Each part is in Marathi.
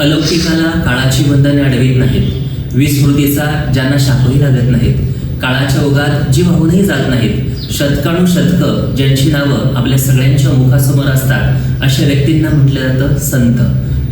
अलौकिकाला काळाची बंधने अडवीत नाहीत. विस्मृतीचा ज्यांना शाखोही लागत नाहीत. काळाच्या ओघात जी वाहूनही जात नाहीत. शतकानुशतकं ज्यांची नावं आपल्या सगळ्यांच्या मुखासमोर असतात अशा व्यक्तींना म्हटलं जातं संत.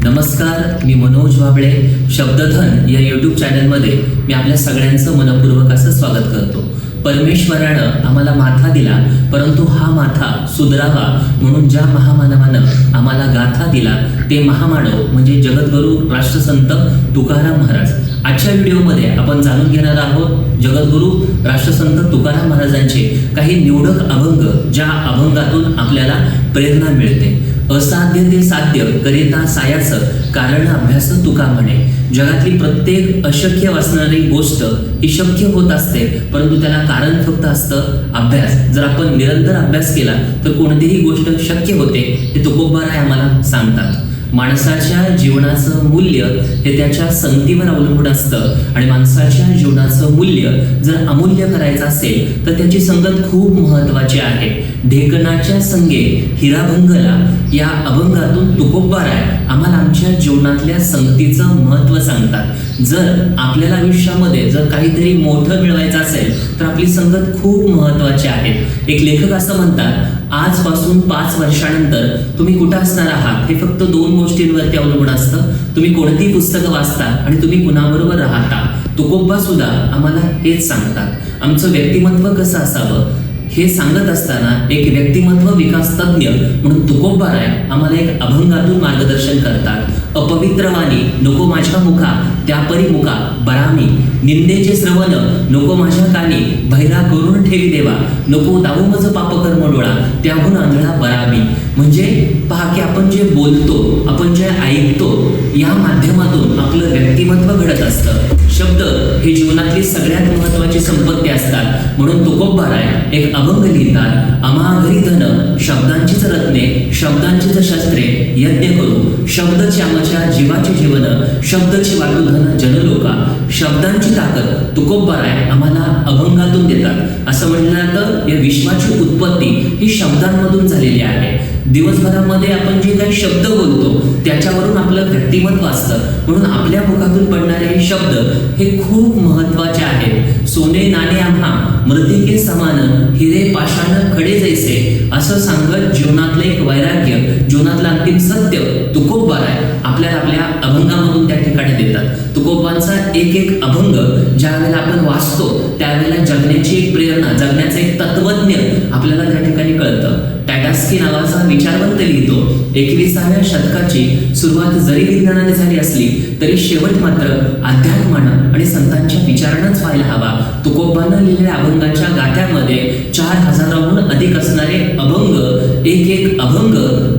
नमस्कार मी मनोज भाबळे शब्दधन या यूट्यूब चॅनलमध्ये मी आपल्या सगळ्यांचं मनपूर्वक असं स्वागत करतो. परमेश्वरानं आम्हाला माथा दिला परंतु हा माथा सुधरावा म्हणून ज्या महामानवानं आम्हाला गाथा दिला ते महामानव म्हणजे जगद्गुरू राष्ट्रसंत तुकाराम महाराज. आजच्या व्हिडिओमध्ये आपण जाणून घेणार आहोत जगद्गुरू राष्ट्रसंत तुकाराम महाराजांचे काही निवडक अभंग ज्या अभंगातून आपल्याला प्रेरणा मिळते. असाध्य ते साध्य करिता सायाचं कारण अभ्यास तुका म्हणे जगातली प्रत्येक अशक्य असणारी गोष्ट ही शक्य होत असते परंतु त्याला कारण फक्त असतं अभ्यास. जर आपण निरंतर अभ्यास केला तर कोणतीही गोष्ट शक्य होते हे तुकोबाराय आम्हाला सांगतात. माणसाच्या जीवनाचं मूल्य हे त्याच्या संगतीवर अवलंबून असतं. आणि माणसाच्या जीवनाचं मूल्य जर अमूल्य करायचं असेल तर त्याची संगत खूप महत्वाची आहे. ढेकणाच्या संगे हिराभंगला या अभंगातून तुकोबाराय आम्हाला आमच्या जीवनातल्या संगतीचं महत्त्व सांगतात. जर आपल्याला आयुष्यामध्ये जर काहीतरी मोठं मिळवायचं असेल तर आपली संगत खूप महत्वाची आहे. एक लेखक असं म्हणतात आजपासून पाच वर्षानंतर तुम्ही कुठं असणार आहात? हे फक्त दोन गोष्टींवरती अवलंबून असतं. तुम्ही कोणती पुस्तकं वाचता आणि तुम्ही कुणाबरोबर राहता? तुकोब्बा सुद्धा आम्हाला हेच सांगतात. आमचं व्यक्तिमत्व कसं असावं? हे सांगत असताना एक व्यक्तिमत्व विकास तज्ज्ञ म्हणून तुकोबाराय आम्हाला एक अभंगातून मार्गदर्शन करतात. अपवित्र वाणी नको माझ्या मुखा त्यापरी मुका बरामी. निंदेचे श्रवण नको माझ्या कानी. भैरा करून ठेवी देवा. नको दाऊ माझं पापकर्म डोळा. त्याहून आंधळा बरामी. म्हणजे पहा की आपण जे बोलतो आपण जे ऐकतो या माध्यमातून आपलं व्यक्तिमत्व घडत असतं. शब्द हे जीवनातली सगळ्यात महत्वाची संपत्ती असतात. म्हणून तुकोबाराय एक अभंग लिहितात अमाघरी धन शब्दांचीच रत्ने शब्दांचीच शस्त्रे यज्ञ करू. शब्दची आमच्या जीवाचे जीवन शब्दची वाटू जनलोका शब्दांची ताकद तुकोबाराय आम्हाला अभंगातून देतात. असं म्हटलं जातं या विश्वाची उत्पत्ती ही शब्दांमधून झालेली आहे. दिवसभरामध्ये आपण जे काही शब्द बोलतो त्याच्यावरून आपलं व्यक्तिमत्व असतं. म्हणून आपल्या मुखातून पडणारे हे शब्द हे खूप महत्त्वाचे आहेत. सोने नाणे आम्हा मृतिके समान हिरे पाषाण खडे जैसे असं सांगत जीवनातलं एक वैराग्य जीवनातलं अंतिम सत्य तुकोबाराय आपल्याला आपल्या अभंगामधून त्या ठिकाणी देतात. तुकोबांचा एक एक अभंग ज्या वेळेला आपण वाचतो त्यावेळेला जगण्याची एक प्रेरणा जगण्याचं एक तत्वज्ञ आपल्याला त्या ठिकाणी कळतं. टॅटास्की नावाचा विचारवंत लिहितो. एकविसाव्या शतकाची सुरुवात जरी विज्ञानाने झाली असली तरी शेवट मात्र अध्यात्मानं आणि संतांच्या विचारानंच व्हायला हवा. तुकोबांना लिहिलेल्या अभंगाच्या गाथ्यामध्ये चार हजाराहून अधिक असणारे अभंग एक एक अभंग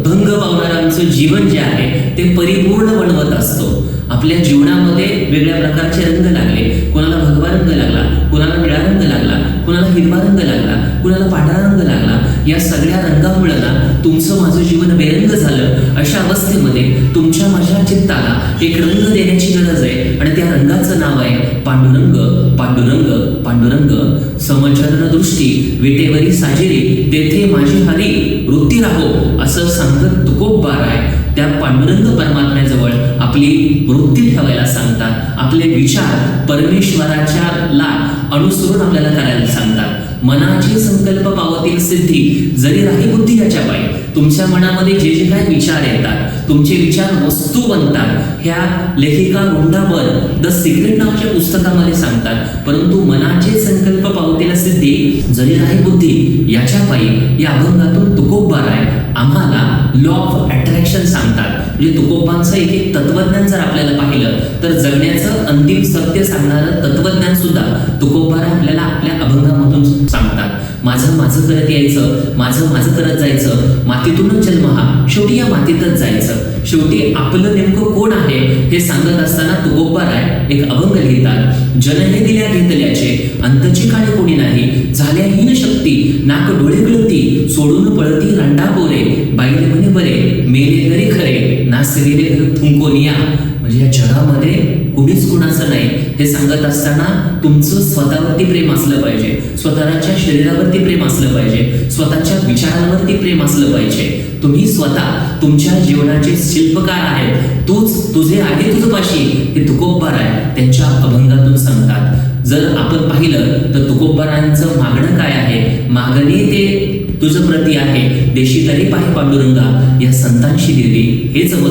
भंग पावणारं जीवन जे आहे ते परिपूर्ण बनवत असतो. आपल्या जीवनामध्ये वेगळ्या प्रकारचे रंग लागले. कोणाला हिरवा रंग लागला कुणाला निळा रंग लागला कुणाला हिरवा रंग लागला कुणाला पांढरा रंग लागला या सगळ्या रंगामुळे ना तुमचं माझं जीवन बेरंग झालं. अशा अवस्थेमध्ये तुमच्या माझ्या चित्ताला एक रंग देण्याची गरज आहे आणि त्या रंगाचं नाव आहे पांडुरंग पांडुरंग पांडुरंग. समचरण दृष्टी विटेवरी साजेरी तेथे माझी हरी वृत्ती राहो असं सांगत तुकोबार आहे. त्या पांडुरंग परमात्म्याजवळ आपली वृत्ती ठेवायला सांगतात. आपले विचार परमेश्वराच्या ला अनुसरून आपल्याला करायला सांगतात. मनाची संकल्प पावतील सिद्धी जरी राही बुद्धी याच्या पायी तुमच्या मनामध्ये जे जे काही विचार येतात तुमचे विचार वस्तू बनतात ह्या लेखिका रुंडाबल द सिक्रेट नावाच्या पुस्तकामध्ये सांगतात. परंतु मनाचे संकल्प पावतेला सिद्धी जरी नाही बुद्धी याच्या पायी या अभंगातून तुकोबार आहे. आम्हाला लॉ ऑफ अट्रॅक्शन सांगतात. म्हणजे तुकोबांचं एक एक तत्वज्ञान जर आपल्याला पाहिलं तर जगण्याचं अंतिम सत्य सांगणारं तत्वज्ञान सुद्धा तुकोबार आपल्याला आपल्या अभंगामधून सांगतात. माझं माझं करत यायचं माझं माझं करत जायचं मातीतूनच जन्म हा. शेवटी या मातीतच जायचं. शेवटी आपलं नेमकं कोण आहे हे सांगत असताना तुगोप्पा राय एक अभंग लिहितात. जन हे दिल्या घेतल्याचे अंतची काळे कोणी नाही. झाल्या हीन शक्ती नाक डोळे गळती सोडून पळती रंडा बोरे बाईले म्हणे बरे मेले तरी खरे नासलेले घर थुंकोनिया. म्हणजे या जगामध्ये कुणीच कुणाचं नाही. हे सांगत असताना तुमचं स्वतःवरती प्रेम असलं पाहिजे. स्वतःच्या शरीरावरती प्रेम असलं पाहिजे. स्वतःच्या विचारांवरती प्रेम असलं पाहिजे. तुम्ही स्वतः तुमच्या जीवनाचे शिल्पकार आहेत. तूच तुझे आहे तुझपाशी. हे तुकोबबार आहे. त्यांच्या अभंगातून सांगतात. जर आपण पाहिलं तर तुकोबबारांचं मागणं काय आहे? मागणी ते तुझं प्रती आहे. देशी तरी पाहि पांडुरंगा. या संतांशी दिली हेच मत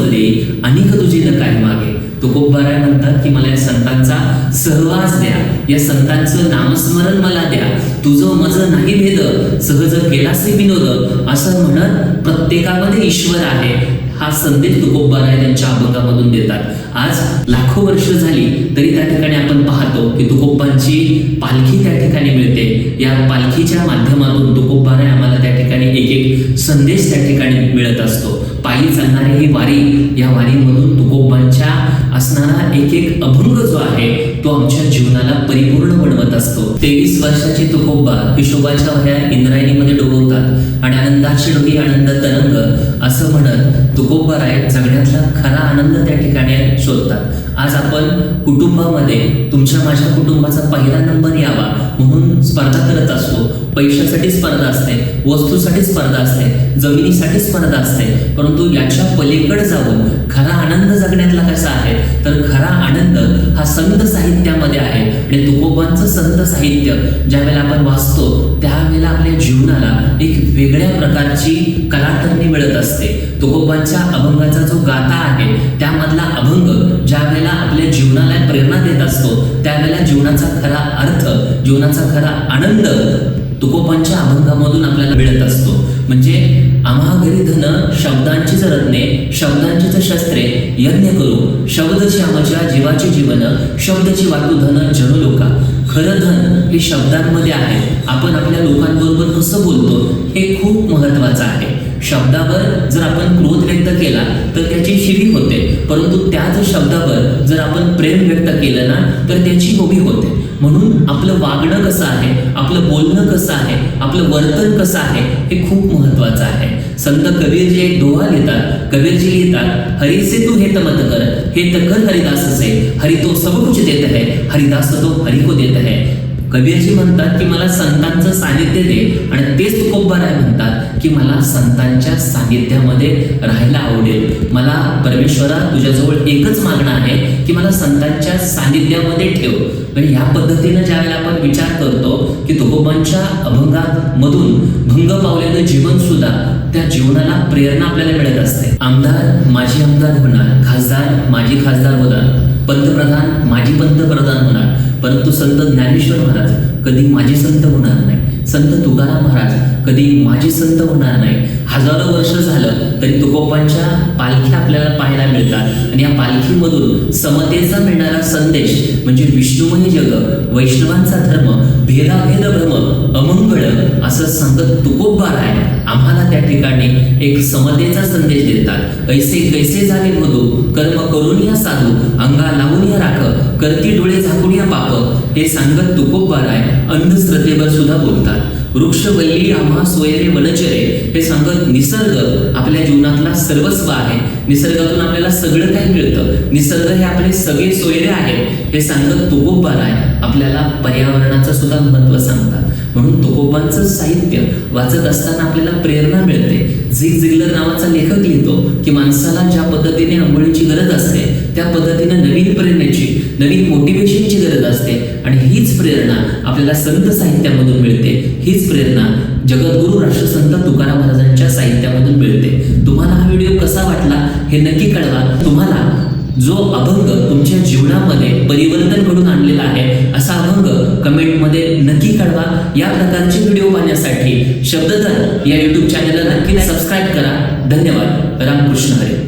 अनेक तुझे न काय मागे. तुकोबाराय म्हणतात की मला या संतांचा सहवास द्या. या संतांचं नामस्मरण मला द्या. तुझं मज नाही भेद सहज केलासे विनोद. असं म्हणत प्रत्येकामध्ये ईश्वर आहे. हा संदेश तुकोबाराय त्यांच्या अभंगामधून देतात. आज लाखो वर्ष झाली तरी त्या ठिकाणी आपण पाहतो की तुकोबांची पालखी त्या ठिकाणी मिळते. या पालखीच्या माध्यमातून तुकोबाराय आम्हाला त्या ठिकाणी एक एक संदेश त्या ठिकाणी मिळत असतो. पायी चालणारी ही वारी या वारीमधून तुकोबांच्या असणारा एक एक अभंग जो आहे तो आमच्या जीवनाला परिपूर्ण बनवत असतो. तेवीस वर्षाची तुकोबा हिशोबाच्या वह्या इंद्रायणीमध्ये डोबवतात आणि आनंदाची डोही आनंद तरंग असं म्हणत तुकोबा राय जगण्यातला खरा आनंद त्या ठिकाणी शोधतात. आज आपण कुटुंबामध्ये तुमच्या माझ्या कुटुंबाचा पहिला नंबर यावा म्हणून स्पर्धा करत असतो. पैशासाठी स्पर्धा असते वस्तूसाठी स्पर्धा असते जमिनीसाठी स्पर्धा असते. परंतु याच्या पलीकडे जाऊन खरा आनंद जगण्यातला कसा आहे? तर खरा आनंद हा संत साहित्यामध्ये आहे. आणि तुकोबांचं संत साहित्य ज्यावेळेला आपण वाचतो त्यावेळेला आपल्या जीवनाला एक वेगळ्या प्रकारची कलाटणी मिळत असते. तुकोबांच्या अभंगाचा जो गाथा आहे त्यामधला अभंग ज्या वेळेला आपल्या जीवनाला प्रेरणा देत असतो त्यावेळेला जीवनाचा खरा अर्थ जीवनाचा खरा आनंद तुकोबांच्या अभंगामधून आपल्याला मिळत असतो. म्हणजे आम्हा धन शब्दांचीच रत्ने शब्दांचीच शस्त्रे यज्ञ करू शब्दची आमच्या जीवाचे जीवन शब्दची वाटू धन जन लोका. खरं धन हे शब्दांमध्ये आहे. आपण आपल्या लोकांबरोबर कसं बोलतो हे खूप महत्वाचं आहे. शब्दावर जर आपण क्रोध व्यक्त केला तर त्याची शिरी होते. परंतु त्याच शब्दावर जर आपण प्रेम व्यक्त केलं ना तर त्याची उभी होते. म्हणून आपलं वागणं कसं आहे आपलं बोलणं कसं आहे आपलं वर्तन कसं आहे हे खूप महत्वाचं आहे. संत कबीरजी एक दोहा लिहितात कबीरजी लिहितात हरीसे तू हे मत कर हे तकर हरिदासचे हरिदास से. हरि तो सब कुछ देत है हरिदास तो हरि को देत है. कबीरजी म्हणतात की मला संतांचं सानिध्य दे. आणि तेच तुकोबराय म्हणतात की मला संतांच्या सानिध्यामध्ये राहायला आवडेल. मला परमेश्वरा तुझ्याजवळ एकच मागणं आहे की मला संतांच्या सानिध्यामध्ये ठेव. म्हणजे या पद्धतीनं ज्यावेळेला आपण विचार करतो की तुकोबांच्या अभंगामधून भंग पावलेलं जीवन सुद्धा त्या जीवनाला प्रेरणा आपल्याला मिळत असते. आमदार माजी आमदार होणार खासदार माजी खासदार होणार पंतप्रधान माजी पंतप्रधान होणार. परंतु संत ज्ञानेश्वर महाराज कधी माझे संत होणार नाही. संत तुकाराम महाराज कधी माझे संत होणार नाही. हजारो वर्ष झालं तरी तुकोबांच्या पालख्या आपल्याला पाहायला मिळतात. आणि या पालखीमधून समतेचा मिळणारा संदेश म्हणजे विष्णुमय जग वैष्णवांचा धर्म भेदाभेद भ्रम अमंगळ असं सांगत तुकोबा आहे. आम्हाला त्या ठिकाणी एक समतेचा संदेश देतात. ऐसे कैसे झाले मधू कर्म करून या साधू अंगा लावून या राख करती डोळे झाकून या पाप हे सांगत तुकोबा आहे. अंधश्रद्धेवर सुद्धा बोलतात. वृक्षवल्ली आम्हा सोयरे वनचरे हे सांगत निसर्ग आपल्या जीवनातला सर्वस्व आहे. निसर्गातून आपल्याला सगळं काही मिळतं. निसर्ग हे आपले सगळे सोयरे आहेत. हे सांगत तुकोबार आहे. आपल्याला पर्यावरणाचं सुद्धा महत्त्व सांगतात. म्हणून तुकोबांचं साहित्य वाचत असताना आपल्याला प्रेरणा मिळते. झिग झिग्लर नावाचा लेखक लिहितो की माणसाला ज्या पद्धतीने आंघोळीची गरज असते त्या पद्धतीने नवीन प्रेरणेची नवीन मोटिवेशनची गरज असते. आणि हीच प्रेरणा आपल्याला संत साहित्यामधून मिळते. हीच प्रेरणा जगद्गुरू राष्ट्रसंत तुकाराम महाराजांच्या साहित्यामधून मिळते. तुम्हाला हा व्हिडिओ कसा वाटला हे नक्की कळवा. तुम्हाला जो अभंग तुमच्या जीवनामध्ये परिवर्तन घडून आणलेला आहे असा अभंग कमेंटमध्ये नक्की कळवा. या प्रकारचे व्हिडिओ पाहण्यासाठी शब्दधन या युट्यूब चॅनलला नक्की सबस्क्राईब करा. धन्यवाद. रामकृष्ण हरे.